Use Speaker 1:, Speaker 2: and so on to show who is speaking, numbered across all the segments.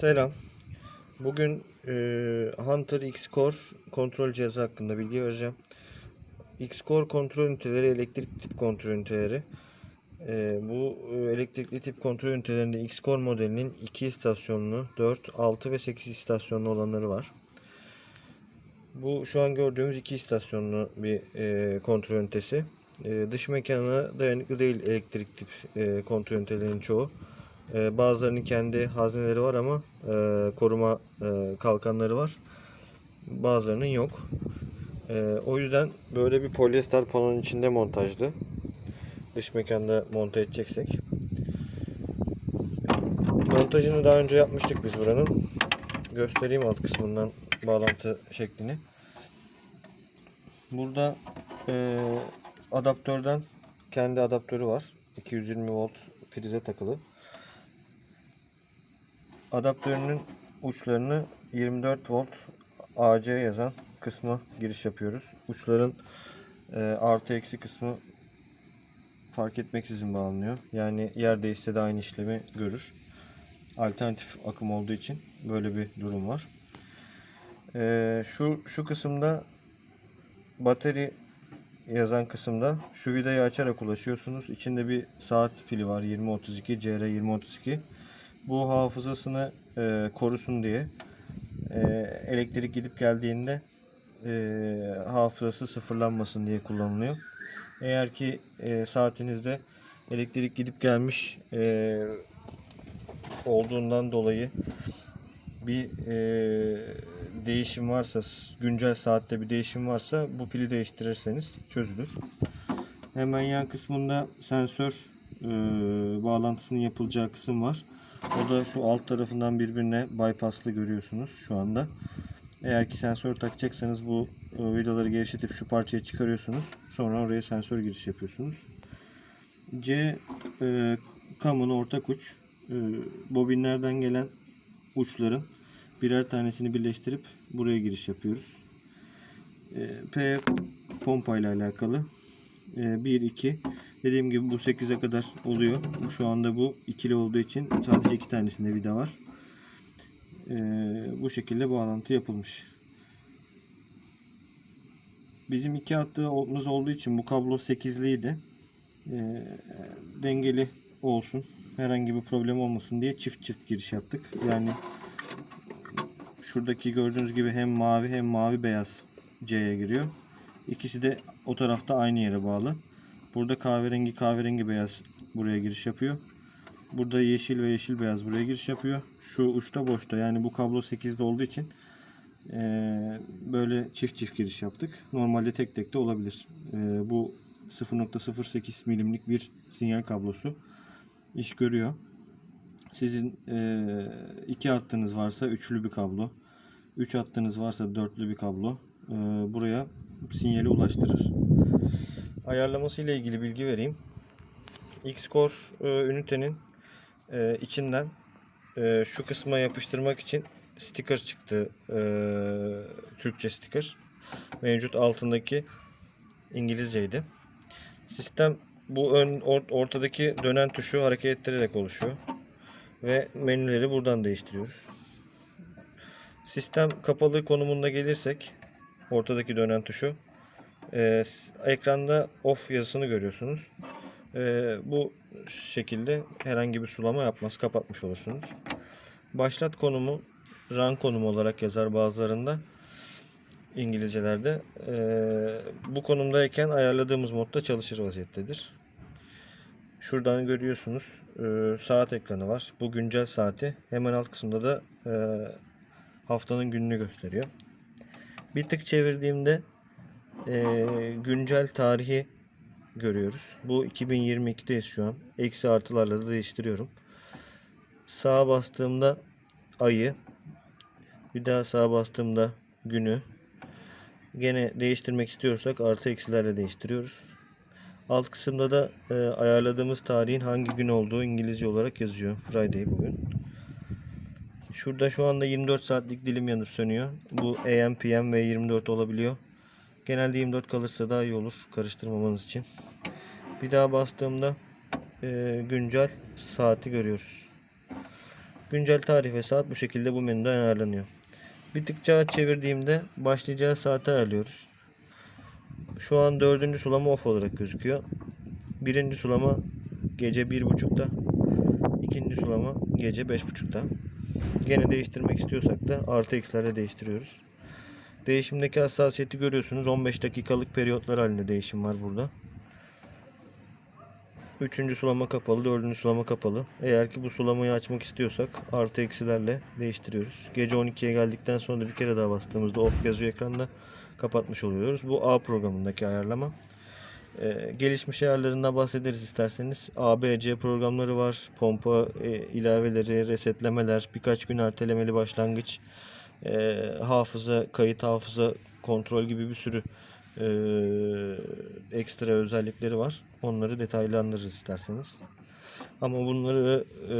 Speaker 1: Selam. Bugün e, Hunter X-Core kontrol cihazı hakkında bilgi vereceğim. X-Core kontrol üniteleri elektrik tip kontrol üniteleri. E, bu e, elektrikli tip kontrol ünitelerinde X-Core modelinin 2 istasyonlu, 4, 6 ve 8 istasyonlu olanları var. Bu şu an gördüğümüz 2 istasyonlu bir e, kontrol ünitesi. E, dış mekana dayanıklı değil elektrik tip e, kontrol ünitelerinin çoğu. Ee, bazılarının kendi hazineleri var ama e, koruma e, kalkanları var. Bazılarının yok. E, o yüzden böyle bir polyester panonun içinde montajlı. Dış mekanda monte edeceksek. Montajını daha önce yapmıştık biz buranın. Göstereyim alt kısmından bağlantı şeklini. Burada e, adaptörden kendi adaptörü var. 220 volt prize takılı adaptörünün uçlarını 24 volt AC yazan kısma giriş yapıyoruz. Uçların e, artı eksi kısmı fark etmeksizin bağlanıyor. Yani yer değişse de aynı işlemi görür. Alternatif akım olduğu için böyle bir durum var. E, şu şu kısımda bateri yazan kısımda şu vidayı açarak ulaşıyorsunuz. İçinde bir saat pili var 2032 CR2032 bu hafızasını e, korusun diye e, elektrik gidip geldiğinde e, hafızası sıfırlanmasın diye kullanılıyor. Eğer ki e, saatinizde elektrik gidip gelmiş e, olduğundan dolayı bir e, değişim varsa güncel saatte bir değişim varsa bu pili değiştirirseniz çözülür. Hemen yan kısmında sensör e, bağlantısının yapılacağı kısım var. O da şu alt tarafından birbirine bypasslı görüyorsunuz şu anda. Eğer ki sensör takacaksanız bu e, vidaları gevşetip şu parçayı çıkarıyorsunuz. Sonra oraya sensör giriş yapıyorsunuz. C e, kamın ortak uç. E, bobinlerden gelen uçların birer tanesini birleştirip buraya giriş yapıyoruz. E, P pompa ile alakalı. E, 1 2 Dediğim gibi bu 8'e kadar oluyor. Şu anda bu ikili olduğu için sadece iki tanesinde vida var. Ee, bu şekilde bağlantı yapılmış. Bizim iki hattımız olduğu için bu kablo 8'liydi. Ee, dengeli olsun. Herhangi bir problem olmasın diye çift çift giriş yaptık. Yani şuradaki gördüğünüz gibi hem mavi hem mavi beyaz C'ye giriyor. İkisi de o tarafta aynı yere bağlı. Burada kahverengi kahverengi beyaz buraya giriş yapıyor. Burada yeşil ve yeşil beyaz buraya giriş yapıyor. Şu uçta boşta yani bu kablo 8'de olduğu için e, böyle çift çift giriş yaptık. Normalde tek tek de olabilir. E, bu 0.08 milimlik bir sinyal kablosu iş görüyor. Sizin e, iki hattınız varsa üçlü bir kablo. Üç hattınız varsa dörtlü bir kablo. E, buraya sinyali ulaştırır ayarlaması ile ilgili bilgi vereyim. X-Core e, ünitenin e, içinden e, şu kısma yapıştırmak için sticker çıktı. E, Türkçe sticker. Mevcut altındaki İngilizceydi. Sistem bu ön ortadaki dönen tuşu hareket ettirerek oluşuyor. Ve menüleri buradan değiştiriyoruz. Sistem kapalı konumunda gelirsek ortadaki dönen tuşu e, ekranda off yazısını görüyorsunuz. E, bu şekilde herhangi bir sulama yapmaz. Kapatmış olursunuz. Başlat konumu run konumu olarak yazar bazılarında. İngilizcelerde. E, bu konumdayken ayarladığımız modda çalışır vaziyettedir. Şuradan görüyorsunuz e, saat ekranı var. Bu güncel saati. Hemen alt kısımda da e, haftanın gününü gösteriyor. Bir tık çevirdiğimde e, güncel tarihi görüyoruz. Bu 2022'deyiz şu an. Eksi artılarla da değiştiriyorum. Sağa bastığımda ayı, bir daha sağa bastığımda günü. Gene değiştirmek istiyorsak artı eksilerle değiştiriyoruz. Alt kısımda da e, ayarladığımız tarihin hangi gün olduğu İngilizce olarak yazıyor. Friday bugün. Şurada şu anda 24 saatlik dilim yanıp sönüyor. Bu AM, PM ve 24 olabiliyor. Genelde 24 kalırsa daha iyi olur karıştırmamanız için. Bir daha bastığımda e, güncel saati görüyoruz. Güncel tarih ve saat bu şekilde bu menüden ayarlanıyor. Bir tık saat çevirdiğimde başlayacağı saati ayarlıyoruz. Şu an dördüncü sulama off olarak gözüküyor. Birinci sulama gece bir buçukta. ikinci sulama gece beş buçukta. Gene değiştirmek istiyorsak da artı eksilerle değiştiriyoruz. Değişimdeki hassasiyeti görüyorsunuz. 15 dakikalık periyotlar halinde değişim var burada. Üçüncü sulama kapalı, dördüncü sulama kapalı. Eğer ki bu sulamayı açmak istiyorsak artı eksilerle değiştiriyoruz. Gece 12'ye geldikten sonra bir kere daha bastığımızda off yazıyor ekranda kapatmış oluyoruz. Bu A programındaki ayarlama. Ee, gelişmiş ayarlarından bahsederiz isterseniz. ABC programları var. Pompa e, ilaveleri, resetlemeler, birkaç gün ertelemeli başlangıç, e, hafıza, kayıt hafıza kontrol gibi bir sürü e, ekstra özellikleri var. Onları detaylandırırız isterseniz. Ama bunları e,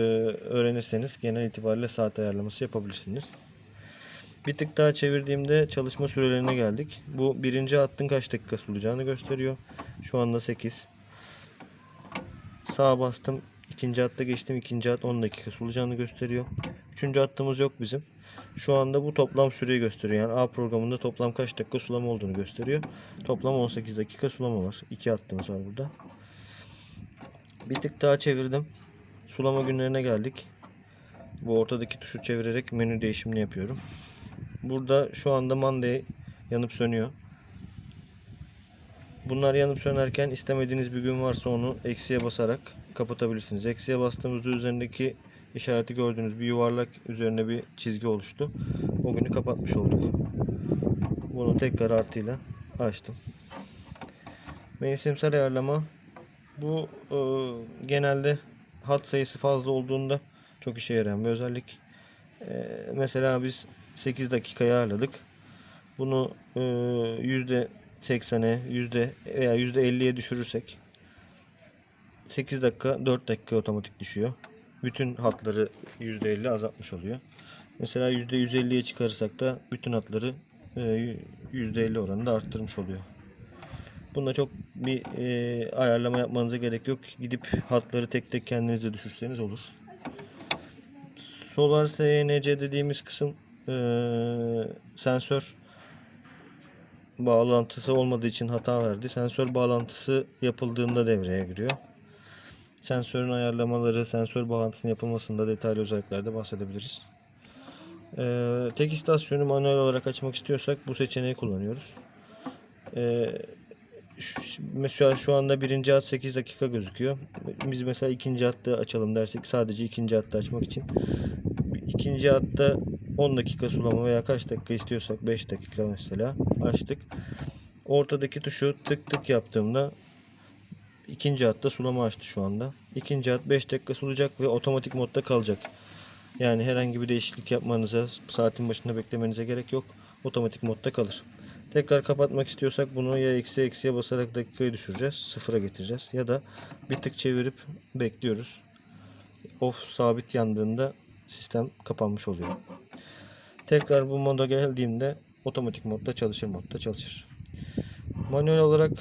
Speaker 1: öğrenirseniz genel itibariyle saat ayarlaması yapabilirsiniz. Bir tık daha çevirdiğimde çalışma sürelerine geldik. Bu birinci hattın kaç dakika olacağını gösteriyor. Şu anda 8. Sağa bastım. ikinci hatta geçtim. İkinci hat 10 dakika olacağını gösteriyor. Üçüncü hattımız yok bizim. Şu anda bu toplam süreyi gösteriyor. Yani A programında toplam kaç dakika sulama olduğunu gösteriyor. Toplam 18 dakika sulama var. İki hattımız var burada. Bir tık daha çevirdim. Sulama günlerine geldik. Bu ortadaki tuşu çevirerek menü değişimini yapıyorum. Burada şu anda Monday yanıp sönüyor. Bunlar yanıp sönerken istemediğiniz bir gün varsa onu eksiye basarak kapatabilirsiniz. Eksiye bastığımızda üzerindeki işareti gördüğünüz bir yuvarlak üzerine bir çizgi oluştu. O günü kapatmış olduk. Bunu tekrar artıyla açtım. Mevsimsel ayarlama bu e, genelde hat sayısı fazla olduğunda çok işe yarayan bir özellik. E, mesela biz 8 dakikaya ayarladık. Bunu e, yüzde 80'e yüzde veya yüzde 50'ye düşürürsek 8 dakika 4 dakika otomatik düşüyor. Bütün hatları %50 azaltmış oluyor. Mesela %150'ye çıkarırsak da bütün hatları e, %50 oranında arttırmış oluyor. Bunda çok bir e, ayarlama yapmanıza gerek yok. Gidip hatları tek tek kendinize düşürseniz olur. Solar SNC dediğimiz kısım e, sensör bağlantısı olmadığı için hata verdi. Sensör bağlantısı yapıldığında devreye giriyor. Sensörün ayarlamaları, sensör bağlantısının yapılmasında detaylı özelliklerde bahsedebiliriz. Ee, tek istasyonu manuel olarak açmak istiyorsak bu seçeneği kullanıyoruz. Ee, mesela şu anda birinci hat 8 dakika gözüküyor. Biz mesela ikinci hattı açalım dersek sadece ikinci hattı açmak için ikinci hatta 10 dakika sulama veya kaç dakika istiyorsak 5 dakika mesela açtık. Ortadaki tuşu tık tık yaptığımda ikinci hatta sulama açtı şu anda. İkinci hat 5 dakika sulayacak ve otomatik modda kalacak. Yani herhangi bir değişiklik yapmanıza, saatin başında beklemenize gerek yok. Otomatik modda kalır. Tekrar kapatmak istiyorsak bunu ya eksi eksiye basarak dakikayı düşüreceğiz. Sıfıra getireceğiz. Ya da bir tık çevirip bekliyoruz. Off sabit yandığında sistem kapanmış oluyor. Tekrar bu moda geldiğimde otomatik modda çalışır modda çalışır. Manuel olarak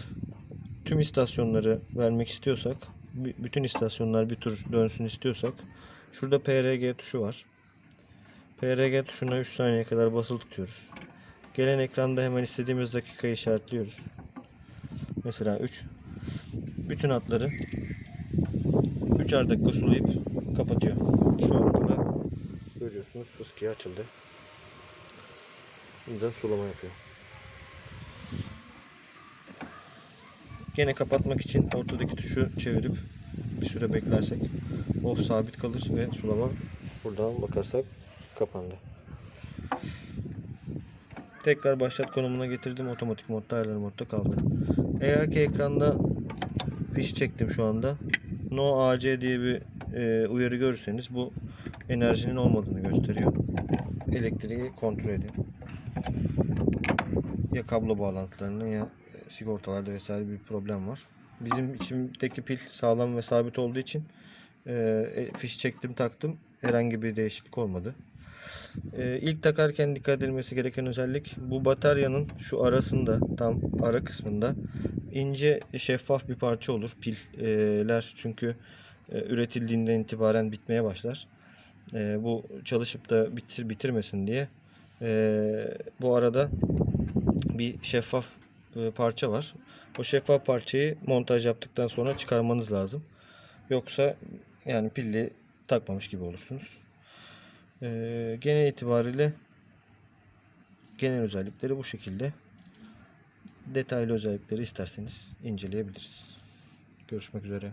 Speaker 1: tüm istasyonları vermek istiyorsak bütün istasyonlar bir tur dönsün istiyorsak şurada PRG tuşu var. PRG tuşuna 3 saniye kadar basılı tutuyoruz. Gelen ekranda hemen istediğimiz dakikayı işaretliyoruz. Mesela 3. Bütün hatları 3'er dakika sulayıp kapatıyor. Şu anda da görüyorsunuz fıskiye açıldı. Burada sulama yapıyor. Gene kapatmak için ortadaki tuşu çevirip bir süre beklersek off sabit kalır ve sulama buradan bakarsak kapandı. Tekrar başlat konumuna getirdim. Otomatik modda ayarlar modda kaldı. Eğer ki ekranda fiş çektim şu anda. No AC diye bir e, uyarı görürseniz bu enerjinin olmadığını gösteriyor. Elektriği kontrol ediyor. Ya kablo bağlantılarında ya sigortalarda vesaire bir problem var. Bizim içimdeki pil sağlam ve sabit olduğu için e, e, fiş çektim taktım. Herhangi bir değişiklik olmadı. E, ilk takarken dikkat edilmesi gereken özellik bu bataryanın şu arasında tam ara kısmında ince şeffaf bir parça olur piller çünkü e, üretildiğinden itibaren bitmeye başlar. Ee, bu çalışıp da bitir bitirmesin diye. Ee, bu arada bir şeffaf e, parça var. O şeffaf parçayı montaj yaptıktan sonra çıkarmanız lazım. Yoksa yani pilli takmamış gibi olursunuz. Ee, genel itibariyle genel özellikleri bu şekilde. Detaylı özellikleri isterseniz inceleyebiliriz. Görüşmek üzere.